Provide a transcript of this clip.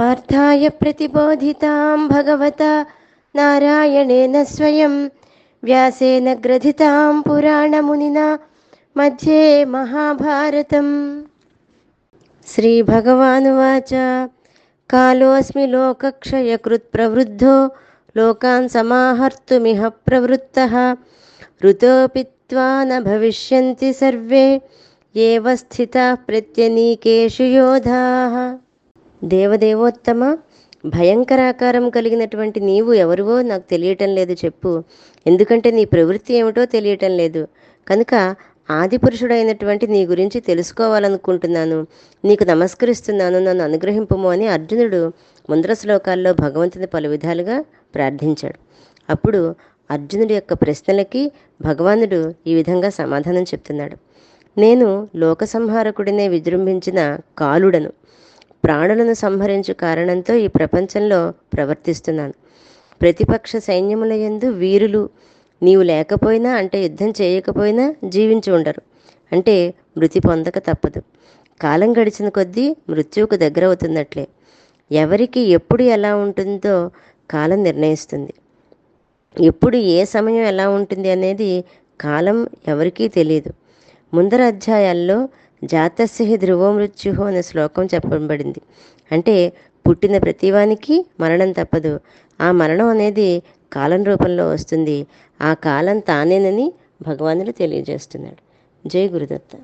पार्थाय प्रतिबोधितां भगवता नारायणेन स्वयं, व्यासेन ग्रथितां पुराणमुनिना मध्ये महाभारतम्। श्रीभगवानुवाच, कालोऽस्मि लोकक्षयकृत्प्रवृद्धो, लोकान् समाहर्तुमिह प्रवृत्तः। ऋतोऽपि त्वा न भविष्यन्ति सर्वे, एव स्थिताः प्रत्यनीकेषु योधाः। దేవదేవోత్తమ భయంకరాకారం కలిగినటువంటి నీవు ఎవరివో నాకు తెలియటం లేదు చెప్పు. ఎందుకంటే నీ ప్రవృత్తి ఏమిటో తెలియటం లేదు. కనుక ఆదిపురుషుడైనటువంటి నీ గురించి తెలుసుకోవాలనుకుంటున్నాను. నీకు నమస్కరిస్తున్నాను నన్ను అనుగ్రహింపము అని అర్జునుడు ముందర శ్లోకాల్లో భగవంతుని పలు విధాలుగా ప్రార్థించాడు. అప్పుడు అర్జునుడి యొక్క ప్రశ్నలకి భగవానుడు ఈ విధంగా సమాధానం చెప్తున్నాడు. నేను లోకసంహారకుడినే విజృంభించిన కాలుడను. ప్రాణులను సంహరించు కారణంతో ఈ ప్రపంచంలో ప్రవర్తిస్తున్నాను. ప్రతిపక్ష సైన్యముల యందు వీరులు నీవు లేకపోయినా అంటే యుద్ధం చేయకపోయినా జీవించి ఉండరు. అంటే మృతి పొందక తప్పదు. కాలం గడిచిన కొద్దీ మృత్యువుకు దగ్గర అవుతున్నట్లే ఎవరికి ఎప్పుడు ఎలా ఉంటుందో కాలం నిర్ణయిస్తుంది. ఎప్పుడు ఏ సమయం ఎలా ఉంటుంది అనేది కాలం ఎవరికీ తెలియదు ముందర అధ్యాయాల్లో జాతస్య ధ్రువో మృత్యు అనే శ్లోకం చెప్పబడింది. అంటే పుట్టిన ప్రతివానికి మరణం తప్పదు. ఆ మరణం అనేది కాలం రూపంలో వస్తుంది. ఆ కాలం తానేనని భగవానుడు తెలియజేస్తున్నాడు. జై గురుదత్త.